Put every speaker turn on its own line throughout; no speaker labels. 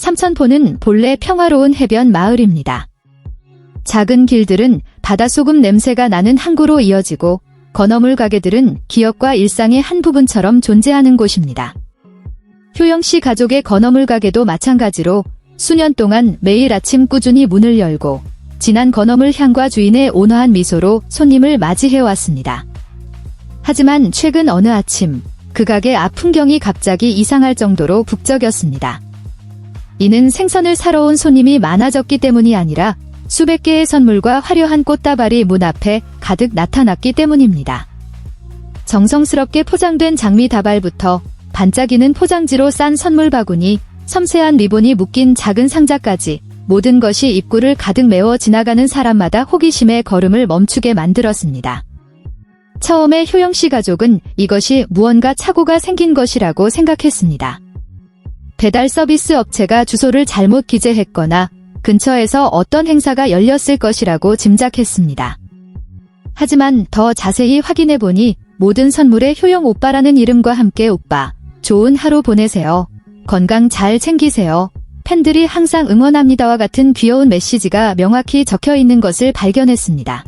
삼천포는 본래 평화로운 해변 마을입니다. 작은 길들은 바다소금 냄새가 나는 항구로 이어지고 건어물 가게들은 기업과 일상의 한 부분처럼 존재하는 곳입니다. 효영 씨 가족의 건어물 가게도 마찬가지로 수년 동안 매일 아침 꾸준히 문을 열고 진한 건어물 향과 주인의 온화한 미소로 손님을 맞이해 왔습니다. 하지만 최근 어느 아침 그 가게 앞 풍경이 갑자기 이상할 정도로 북적였습니다. 이는 생선을 사러 온 손님이 많아졌기 때문이 아니라 수백 개의 선물과 화려한 꽃다발이 문 앞에 가득 나타났기 때문입니다. 정성스럽게 포장된 장미 다발부터 반짝이는 포장지로 싼 선물 바구니, 섬세한 리본이 묶인 작은 상자까지 모든 것이 입구를 가득 메워 지나가는 사람마다 호기심의 걸음을 멈추게 만들었습니다. 처음에 효영 씨 가족은 이것이 무언가 착오가 생긴 것이라고 생각했습니다. 배달 서비스 업체가 주소를 잘못 기재했거나 근처에서 어떤 행사가 열렸을 것이라고 짐작했습니다. 하지만 더 자세히 확인해 보니 모든 선물에 효영 오빠라는 이름과 함께 오빠, 좋은 하루 보내세요. 건강 잘 챙기세요. 팬들이 항상 응원합니다와 같은 귀여운 메시지가 명확히 적혀 있는 것을 발견했습니다.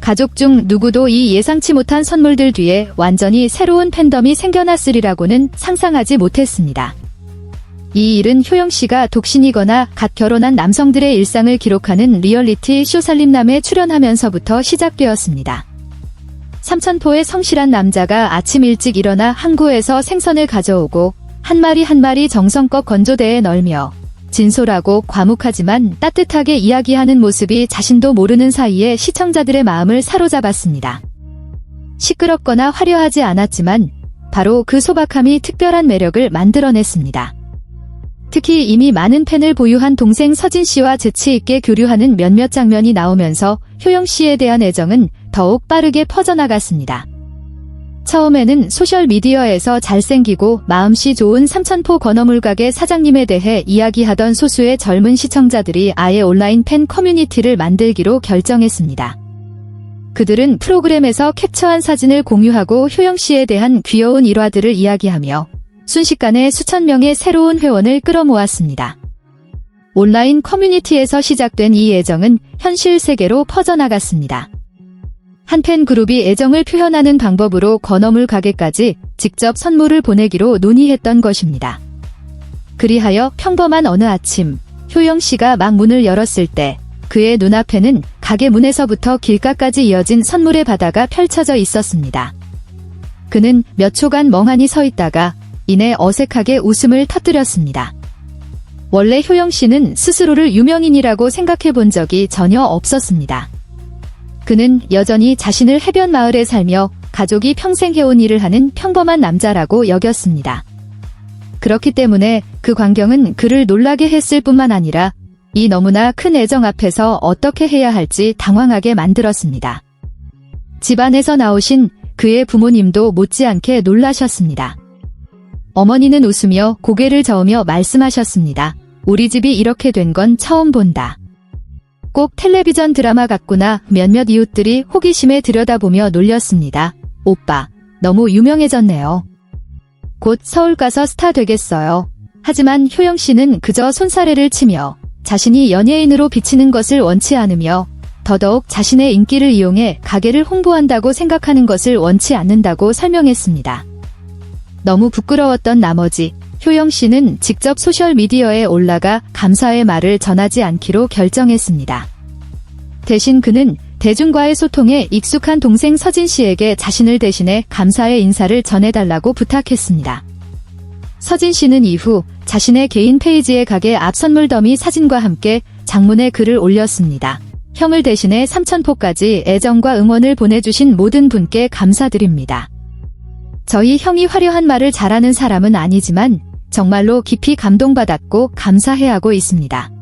가족 중 누구도 이 예상치 못한 선물들 뒤에 완전히 새로운 팬덤이 생겨났으리라고는 상상하지 못했습니다. 이 일은 효영 씨가 독신이거나 갓 결혼한 남성들의 일상을 기록하는 리얼리티 쇼 살림남에 출연하면서부터 시작되었습니다. 삼천포의 성실한 남자가 아침 일찍 일어나 항구에서 생선을 가져오고 한 마리 한 마리 정성껏 건조대에 널며 진솔하고 과묵하지만 따뜻하게 이야기하는 모습이 자신도 모르는 사이에 시청자들의 마음을 사로잡았습니다. 시끄럽거나 화려하지 않았지만 바로 그 소박함이 특별한 매력을 만들어냈습니다. 특히 이미 많은 팬을 보유한 동생 서진 씨와 재치 있게 교류하는 몇몇 장면이 나오면서 효영 씨에 대한 애정은 더욱 빠르게 퍼져나갔습니다. 처음에는 소셜미디어에서 잘생기고 마음씨 좋은 삼천포 건어물 가게 사장님에 대해 이야기하던 소수의 젊은 시청자들이 아예 온라인 팬 커뮤니티를 만들기로 결정했습니다. 그들은 프로그램에서 캡처한 사진을 공유하고 효영 씨에 대한 귀여운 일화들을 이야기하며 순식간에 수천 명의 새로운 회원을 끌어모았습니다. 온라인 커뮤니티에서 시작된 이 애정은 현실 세계로 퍼져나갔습니다. 한 팬 그룹이 애정을 표현하는 방법으로 건어물 가게까지 직접 선물을 보내기로 논의했던 것입니다. 그리하여 평범한 어느 아침, 효영 씨가 막 문을 열었을 때 그의 눈앞에는 가게 문에서부터 길가까지 이어진 선물의 바다가 펼쳐져 있었습니다. 그는 몇 초간 멍하니 서 있다가 이내 어색하게 웃음을 터뜨렸습니다. 원래 효영 씨는 스스로를 유명인이라고 생각해 본 적이 전혀 없었습니다. 그는 여전히 자신을 해변 마을에 살며 가족이 평생 해온 일을 하는 평범한 남자라고 여겼습니다. 그렇기 때문에 그 광경은 그를 놀라게 했을 뿐만 아니라 이 너무나 큰 애정 앞에서 어떻게 해야 할지 당황하게 만들었습니다. 집안에서 나오신 그의 부모님도 못지않게 놀라셨습니다. 어머니는 웃으며 고개를 저으며 말씀하셨습니다. 우리 집이 이렇게 된 건 처음 본다. 꼭 텔레비전 드라마 같구나 몇몇 이웃들이 호기심에 들여다보며 놀렸습니다. 오빠, 너무 유명해졌네요. 곧 서울 가서 스타 되겠어요. 하지만 효영 씨는 그저 손사래를 치며 자신이 연예인으로 비치는 것을 원치 않으며 더더욱 자신의 인기를 이용해 가게를 홍보한다고 생각하는 것을 원치 않는다고 설명했습니다. 너무 부끄러웠던 나머지 효영 씨는 직접 소셜미디어에 올라가 감사의 말을 전하지 않기로 결정했습니다. 대신 그는 대중과의 소통에 익숙한 동생 서진 씨에게 자신을 대신해 감사의 인사를 전해달라고 부탁했습니다. 서진 씨는 이후 자신의 개인 페이지에 가게 앞 선물 더미 사진과 함께 장문의 글을 올렸습니다. 형을 대신해 삼천포까지 애정과 응원을 보내주신 모든 분께 감사드립니다. 저희 형이 화려한 말을 잘하는 사람은 아니지만 정말로 깊이 감동받았고 감사해하고 있습니다.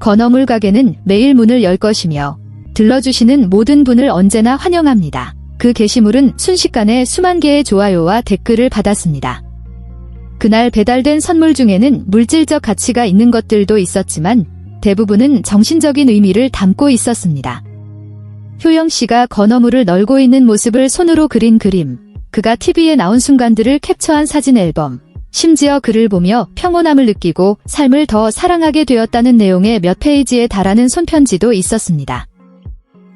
건어물 가게는 매일 문을 열 것이며 들러주시는 모든 분을 언제나 환영합니다. 그 게시물은 순식간에 수만 개의 좋아요와 댓글을 받았습니다. 그날 배달된 선물 중에는 물질적 가치가 있는 것들도 있었지만 대부분은 정신적인 의미를 담고 있었습니다. 효영 씨가 건어물을 널고 있는 모습을 손으로 그린 그림, 그가 TV에 나온 순간들을 캡처한 사진 앨범, 심지어 그를 보며 평온함을 느끼고 삶을 더 사랑하게 되었다는 내용의 몇 페이지에 달하는 손편지도 있었습니다.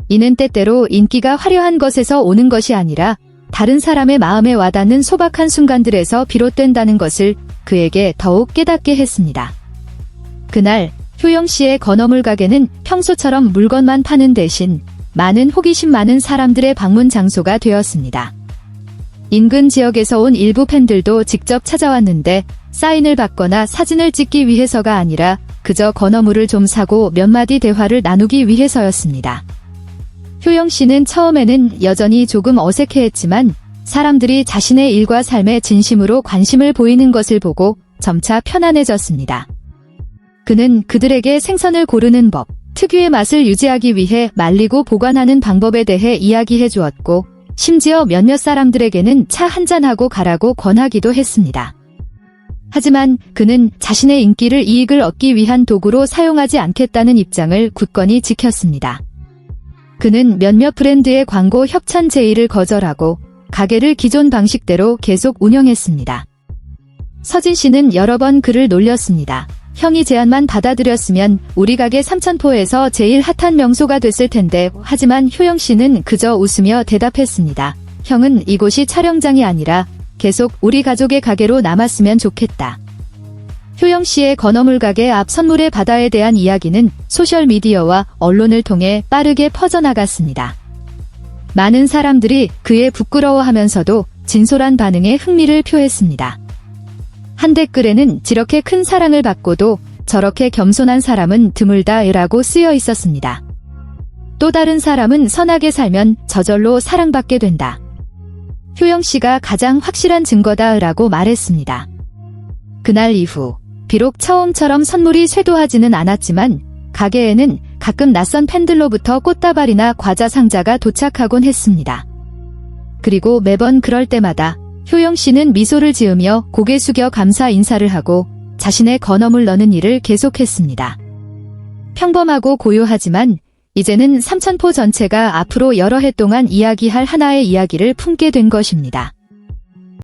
이는 때때로 인기가 화려한 것에서 오는 것이 아니라 다른 사람의 마음에 와닿는 소박한 순간들에서 비롯된다는 것을 그에게 더욱 깨닫게 했습니다. 그날 효영 씨의 건어물 가게는 평소처럼 물건만 파는 대신 많은 호기심 많은 사람들의 방문 장소가 되었습니다. 인근 지역에서 온 일부 팬들도 직접 찾아왔는데 사인을 받거나 사진을 찍기 위해서가 아니라 그저 건어물을 좀 사고 몇 마디 대화를 나누기 위해서였습니다. 효영 씨는 처음에는 여전히 조금 어색해했지만 사람들이 자신의 일과 삶에 진심으로 관심을 보이는 것을 보고 점차 편안해졌습니다. 그는 그들에게 생선을 고르는 법, 특유의 맛을 유지하기 위해 말리고 보관하는 방법에 대해 이야기해 주었고, 심지어 몇몇 사람들에게는 차 한잔하고 가라고 권하기도 했습니다. 하지만 그는 자신의 인기를 이익을 얻기 위한 도구로 사용하지 않겠다는 입장을 굳건히 지켰습니다. 그는 몇몇 브랜드의 광고 협찬 제의를 거절하고 가게를 기존 방식대로 계속 운영했습니다. 서진 씨는 여러 번 그를 놀렸습니다. 형이 제안만 받아들였으면 우리 가게 삼천포에서 제일 핫한 명소가 됐을 텐데 하지만 효영 씨는 그저 웃으며 대답했습니다. 형은 이곳이 촬영장이 아니라 계속 우리 가족의 가게로 남았으면 좋겠다. 효영 씨의 건어물 가게 앞 선물의 바다에 대한 이야기는 소셜미디어와 언론을 통해 빠르게 퍼져나갔습니다. 많은 사람들이 그의 부끄러워하면서도 진솔한 반응에 흥미를 표했습니다. 한 댓글에는 저렇게 큰 사랑을 받고도 저렇게 겸손한 사람은 드물다라고 쓰여 있었습니다. 또 다른 사람은 선하게 살면 저절로 사랑받게 된다. 효영 씨가 가장 확실한 증거다라고 말했습니다. 그날 이후 비록 처음처럼 선물이 쇄도하지는 않았지만 가게에는 가끔 낯선 팬들로부터 꽃다발이나 과자 상자가 도착하곤 했습니다. 그리고 매번 그럴 때마다 효영 씨는 미소를 지으며 고개 숙여 감사 인사를 하고 자신의 건어물 넣는 일을 계속했습니다. 평범하고 고요하지만 이제는 삼천포 전체가 앞으로 여러 해 동안 이야기할 하나의 이야기를 품게 된 것입니다.